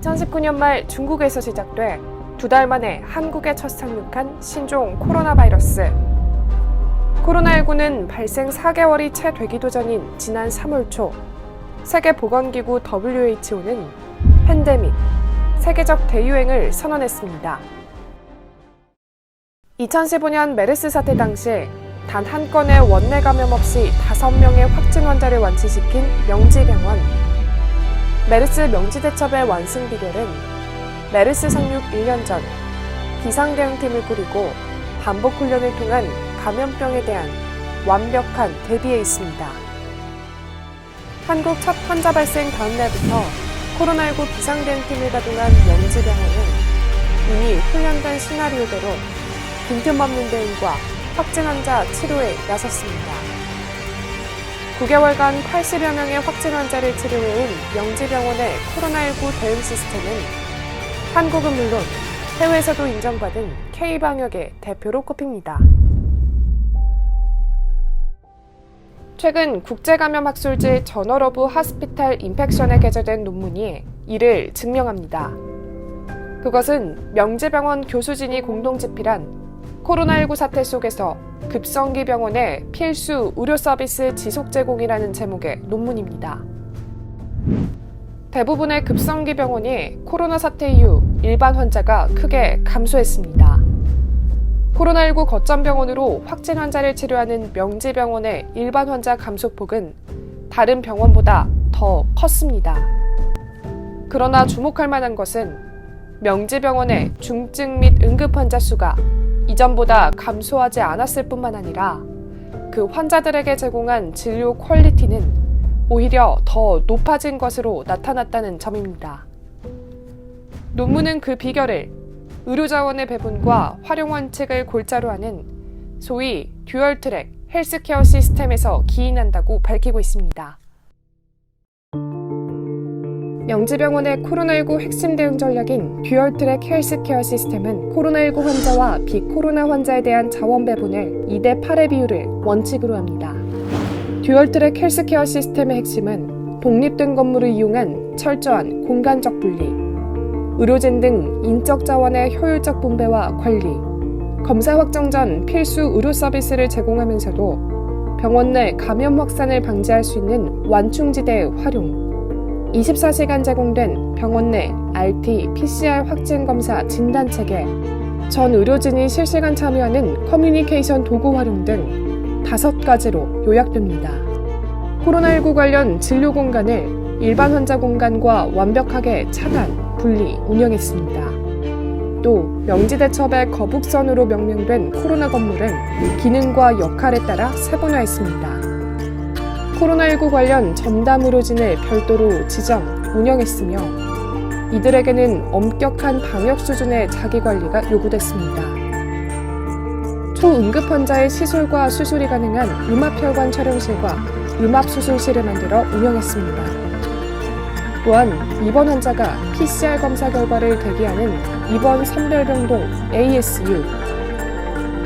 작년 말 중국에서 시작돼 두 달 만에 한국에 첫 상륙한 신종 코로나 바이러스. 코로나19는 발생 4개월이 채 되기도 전인 지난 3월 초 세계보건기구 WHO는 팬데믹, 세계적 대유행을 선언했습니다. 2015년 메르스 사태 당시 단 한 건의 원내 감염 없이 5명의 확진 환자를 완치시킨 명지병원. 메르스 명지대첩의 완승 비결은 메르스 상륙 1년 전 비상대응팀을 꾸리고 반복 훈련을 통한 감염병에 대한 완벽한 대비에 있습니다. 한국 첫 환자 발생 다음 날부터 코로나19 비상대응팀을 가동한 명지병원은 이미 훈련된 시나리오대로 빈틈없는 대응과 확진 환자 치료에 나섰습니다. 9개월간 80여 명의 확진 환자를 치료해온 명지병원의 코로나19 대응 시스템은 한국은 물론 해외에서도 인정받은 K방역의 대표로 꼽힙니다. 최근 국제감염학술지 저널 오브 하스피탈 인펙션에 게재된 논문이 이를 증명합니다. 그것은 명지병원 교수진이 공동 집필한 코로나19 사태 속에서 급성기 병원의 필수 의료 서비스 지속 제공이라는 제목의 논문입니다. 대부분의 급성기 병원이 코로나 사태 이후 일반 환자가 크게 감소했습니다. 코로나19 거점 병원으로 확진 환자를 치료하는 명지병원의 일반 환자 감소폭은 다른 병원보다 더 컸습니다. 그러나 주목할 만한 것은 명지병원의 중증 및 응급 환자 수가 이전보다 감소하지 않았을 뿐만 아니라 그 환자들에게 제공한 진료 퀄리티는 오히려 더 높아진 것으로 나타났다는 점입니다. 논문은 그 비결을 의료자원의 배분과 활용 원칙을 골자로 하는 소위 듀얼 트랙 헬스케어 시스템에서 기인한다고 밝히고 있습니다. 명지병원의 코로나19 핵심 대응 전략인 듀얼 트랙 헬스케어 시스템은 코로나19 환자와 비코로나 환자에 대한 자원 배분을 2대 8의 비율을 원칙으로 합니다. 듀얼 트랙 헬스케어 시스템의 핵심은 독립된 건물을 이용한 철저한 공간적 분리, 의료진 등 인적 자원의 효율적 분배와 관리, 검사 확정 전 필수 의료 서비스를 제공하면서도 병원 내 감염 확산을 방지할 수 있는 완충지대의 활용, 24시간 제공된 병원 내 RT, PCR 확진 검사 진단 체계, 전 의료진이 실시간 참여하는 커뮤니케이션 도구 활용 등 다섯 가지로 요약됩니다. 코로나19 관련 진료 공간을 일반 환자 공간과 완벽하게 차단, 분리, 운영했습니다. 또 명지대첩의 거북선으로 명명된 코로나 건물은 기능과 역할에 따라 세분화했습니다. 코로나19 관련 전담 의료진을 별도로 지정, 운영했으며 이들에게는 엄격한 방역 수준의 자기 관리가 요구됐습니다. 초응급 환자의 시술과 수술이 가능한 음압혈관 촬영실과 음압수술실을 만들어 운영했습니다. 또한 입원 환자가 PCR 검사 결과를 대기하는 입원 선별병동 ASU,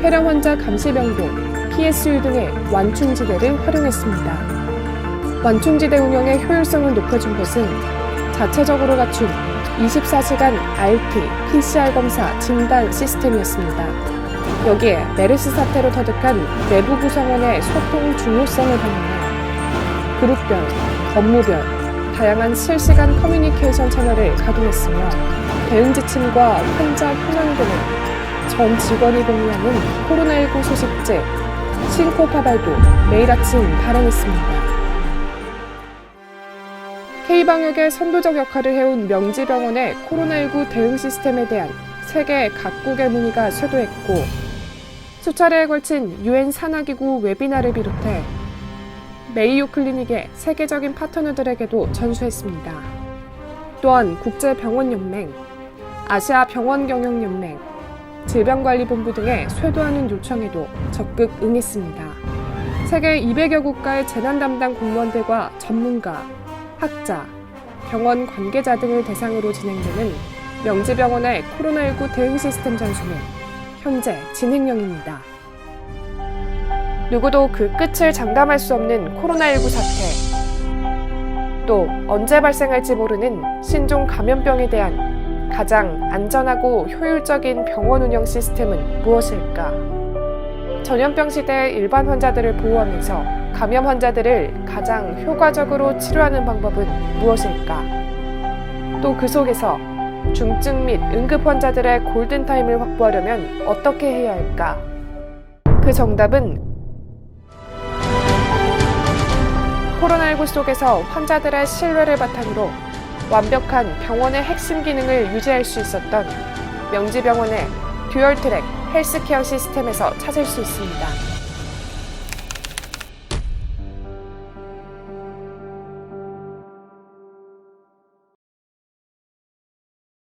폐렴 환자 감시병동 PSU 등의 완충지대를 활용했습니다. 완충지대 운영의 효율성을 높여준 것은 자체적으로 갖춘 24시간 RT, PCR 검사 진단 시스템이었습니다. 여기에 메르스 사태로 터득한 내부 구성원의 소통 중요성을 반영해 그룹별, 업무별, 다양한 실시간 커뮤니케이션 채널을 가동했으며 대응 지침과 환자 현황 등을 전 직원이 공유하는 코로나19 소식제 싱코파발도 매일 아침 발행했습니다. K방역의 선도적 역할을 해온 명지병원의 코로나19 대응 시스템에 대한 세계 각국의 문의가 쇄도했고 수차례에 걸친 유엔 산하기구 웨비나를 비롯해 메이오 클리닉의 세계적인 파트너들에게도 전수했습니다. 또한 국제병원연맹, 아시아병원경영연맹, 질병관리본부 등의 쇄도하는 요청에도 적극 응했습니다. 세계 200여 국가의 재난 담당 공무원들과 전문가, 학자, 병원 관계자 등을 대상으로 진행되는 명지병원의 코로나19 대응 시스템 전수는 현재 진행형입니다. 누구도 그 끝을 장담할 수 없는 코로나19 사태, 또 언제 발생할지 모르는 신종 감염병에 대한 가장 안전하고 효율적인 병원 운영 시스템은 무엇일까? 전염병 시대 일반 환자들을 보호하면서 감염 환자들을 가장 효과적으로 치료하는 방법은 무엇일까? 또 그 속에서 중증 및 응급 환자들의 골든타임을 확보하려면 어떻게 해야 할까? 그 정답은 코로나19 속에서 환자들의 신뢰를 바탕으로 완벽한 병원의 핵심 기능을 유지할 수 있었던 명지병원의 듀얼 트랙 헬스케어 시스템에서 찾을 수 있습니다.